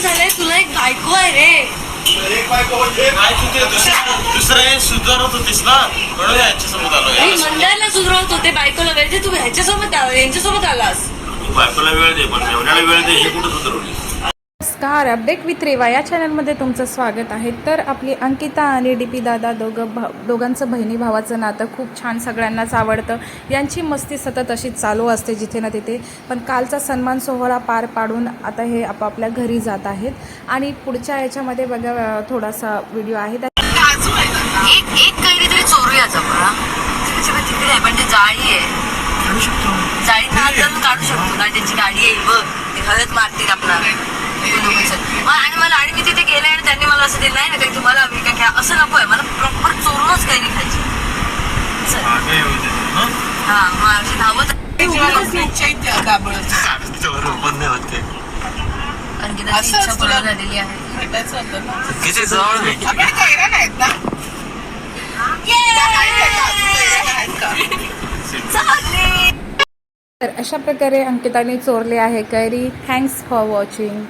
झालंय तुला एक बायको आहे रे. म्हणजे काय तू ते दुसरं दुसरं हे सुधारत होतीस ना? म्हणून यांच्यासोबत आलो मी याला मंदारला सुधरवत होते बायकोला वेळ दे तू ह्याच्यासोबत आ- यांच्यासोबत आलास. तू बायकोला वेळ दे पण मेवण्याला वेळ दे हे कुठं सुधारवली नमस्कार अपडेट विथ रेवा या चॅनलमध्ये तुमचं स्वागत आहे. तर आपली अंकिता आणि डी पी दादा दोघं भा दोघांचं बहिणी भावाचं नातं खूप छान सगळ्यांनाच आवडतं. यांची मस्ती सतत अशीच चालू असते जिथे ना तिथे पण कालचा सन्मान सोहळा पार पाडून आता हे आपापल्या घरी जात आहेत. आणि पुढच्या याच्यामध्ये बघा थोडासा व्हिडिओ आहे. आहे जाळी आहे. काढू शकतो. जाळी हात घालून काढू शकतो. ना त्यांची गाडी येईल बघ. ते हळद मारतील आपला आणि मला आणि मी तिथे गेले आणि त्यांनी मला असं दिलं नाही ना काही तुम्हाला हवी का घ्या. असं नको आहे. मला प्रॉपर चोरूनच खायची. मागे येऊ दे हं? धावत नाही इच्छा पूर्ण झालेली आहे. किती जवळ नाही. तर अशा प्रकारे अंकिताने चोरले आहे कैरी. Thanks for watching